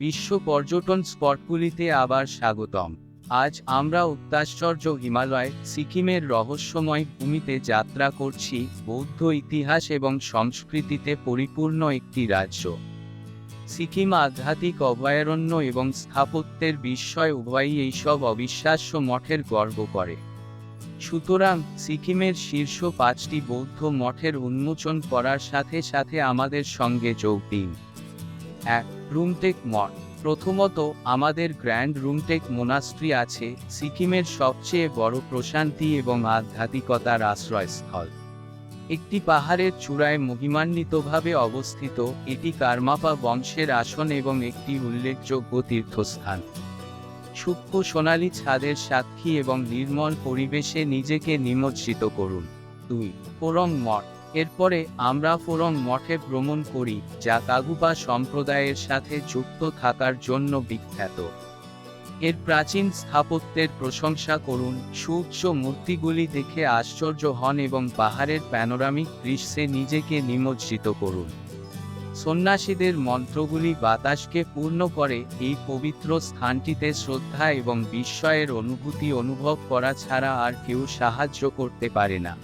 বিশ্ব পর্যটন স্পটগুলিতে আবার স্বাগতম। আজ আমরা অত্যাশ্চর্য হিমালয়, সিকিমের রহস্যময় ভূমিতে যাত্রা করছি বৌদ্ধ ইতিহাস এবং সংস্কৃতিতে পরিপূর্ণ একটি রাজ্য। সিকিম আধ্যাত্মিক অভয়ারণ্য এবং স্থাপত্যের বিস্ময় উভয়ই এইসব অবিশ্বাস্য মঠের গর্ব করে। সুতরাং সিকিমের শীর্ষ পাঁচটি বৌদ্ধ মঠের উন্মোচন করার সাথে সাথে আমাদের সঙ্গে যোগ দিন। এক রুমটেক মঠ প্রথমত, আমাদের গ্র্যান্ড রুমটেক মোনাস্ট্রি আছে, সিকিমের সবচেয়ে বড় প্রশান্তি এবং আধ্যাত্মিকতার আশ্রয়স্থল। একটি পাহাড়ের চূড়ায় মহিমান্বিতভাবে অবস্থিত, এটি কারমাপা বংশের আসন এবং একটি উল্লেখযোগ্য তীর্থস্থান। সূক্ষ্ম সোনালী ছাদের সাক্ষী এবং নির্মল পরিবেশে নিজেকে নিমজ্জিত করুন। দুই ফোরং মঠ। এরপরে আমরা ফোরং মঠে ভ্রমণ করি, যা কাগুপা সম্প্রদায়ের সাথে যুক্ত থাকার জন্য বিখ্যাত। এর প্রাচীন স্থাপত্যের প্রশংসা করুন, সুউচ্চ মূর্তিগুলি দেখে আশ্চর্য হন এবং পাহাড়ের প্যানোরামিক দৃশ্যে নিজেকে নিমজ্জিত করুন। সন্ন্যাসীদের মন্ত্রগুলি বাতাসকে পূর্ণ করে, এই পবিত্র স্থানটিতে শ্রদ্ধা এবং বিস্ময়ের অনুভূতি অনুভব করা ছাড়া আর কেউ সাহায্য করতে পারে না।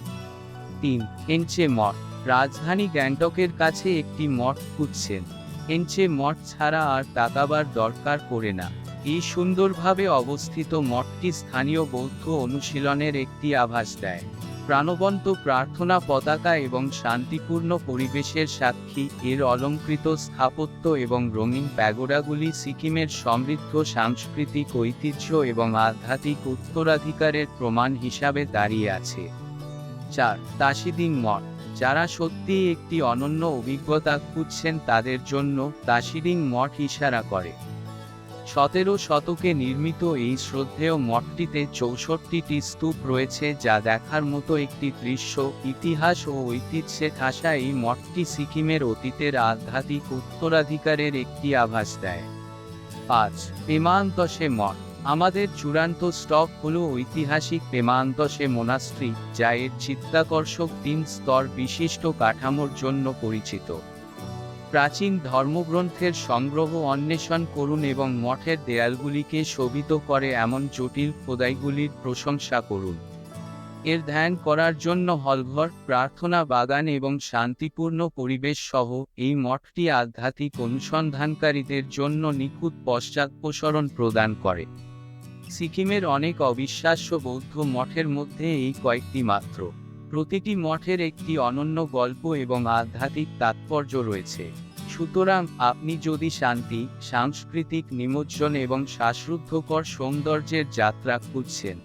তিন, এনচে মঠ। রাজধানী গ্যাংটকের কাছে একটি মঠ খুঁজছেন। এনচে মঠ ছাড়া আর তাকাবার দরকার পড়ে না। এই সুন্দরভাবে অবস্থিত মঠটি স্থানীয় বৌদ্ধ অনুশীলনের একটি আভাস দেয়। প্রাণবন্ত প্রার্থনা পতাকা এবং শান্তিপূর্ণ পরিবেশের সাক্ষী, এর অলঙ্কৃত স্থাপত্য এবং রঙিন প্যাগোডাগুলি সিকিমের সমৃদ্ধ সাংস্কৃতিক ঐতিহ্য এবং আধ্যাত্মিক উত্তরাধিকারের প্রমাণ হিসাবে দাঁড়িয়ে আছে। চার তাসিদিং মঠ যারা সত্যিই একটি অনন্য অভিজ্ঞতা খুঁজছেন তাদের জন্য তাসিডিং মঠ ইশারা করে। সতেরো শতকে নির্মিত এই শ্রদ্ধেয় মঠটিতে চৌষট্টিটি স্তূপ রয়েছে যা দেখার মতো একটি দৃশ্য, ইতিহাস ও ঐতিহ্যে ঠাসা এই মঠটি সিকিমের অতীতের আধ্যাত্মিক উত্তরাধিকারের একটি আভাস দেয়। পাঁচ পেমান্তসে মঠ। আমাদের চূড়ান্ত স্টক হল ঐতিহাসিক পেমান্তসে মোনাস্ট্রি যা এর চিত্তাকর্ষক তিন স্তর বিশিষ্ট কাঠামোর জন্য পরিচিত। প্রাচীন ধর্মগ্রন্থের সংগ্রহ অন্বেষণ করুন এবং মঠের দেয়ালগুলিকে শোভিত করে এমন জটিল খোদাইগুলির প্রশংসা করুন। এর ধ্যান করার জন্য হলঘর, প্রার্থনা বাগান এবং শান্তিপূর্ণ পরিবেশ সহ এই মঠটি আধ্যাত্মিক অনুসন্ধানকারীদের জন্য নিখুঁত পশ্চাৎপসরণ প্রদান করে। সিকিমের অনেক অবিশ্বাস্য বৌদ্ধ মঠের মধ্যে এই কয়েকটি মাত্র। প্রতিটি মঠের একটি অনন্য গল্প এবং আধ্যাত্মিক তাৎপর্য রয়েছে। সুতরাং, আপনি যদি শান্তি, সাংস্কৃতিক নিমজ্জন এবং শ্বাসরুদ্ধকর সৌন্দর্যের যাত্রা খুঁজছেন,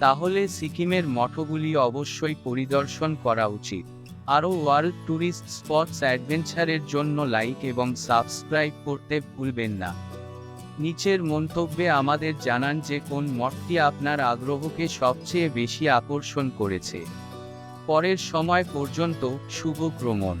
তাহলে সিকিমের মঠগুলি অবশ্যই পরিদর্শন করা উচিত। আরও ওয়ার্ল্ড ট্যুরিস্ট স্পটস অ্যাডভেঞ্চারের জন্য লাইক এবং সাবস্ক্রাইব করতে ভুলবেন না। নিচের মন্তব্যে আমাদের জানান যে কোন মঠটি আপনার আগ্রহকে সবচেয়ে বেশি আকর্ষণ করেছে। পরের সময় পর্যন্ত শুভ ভ্রমণ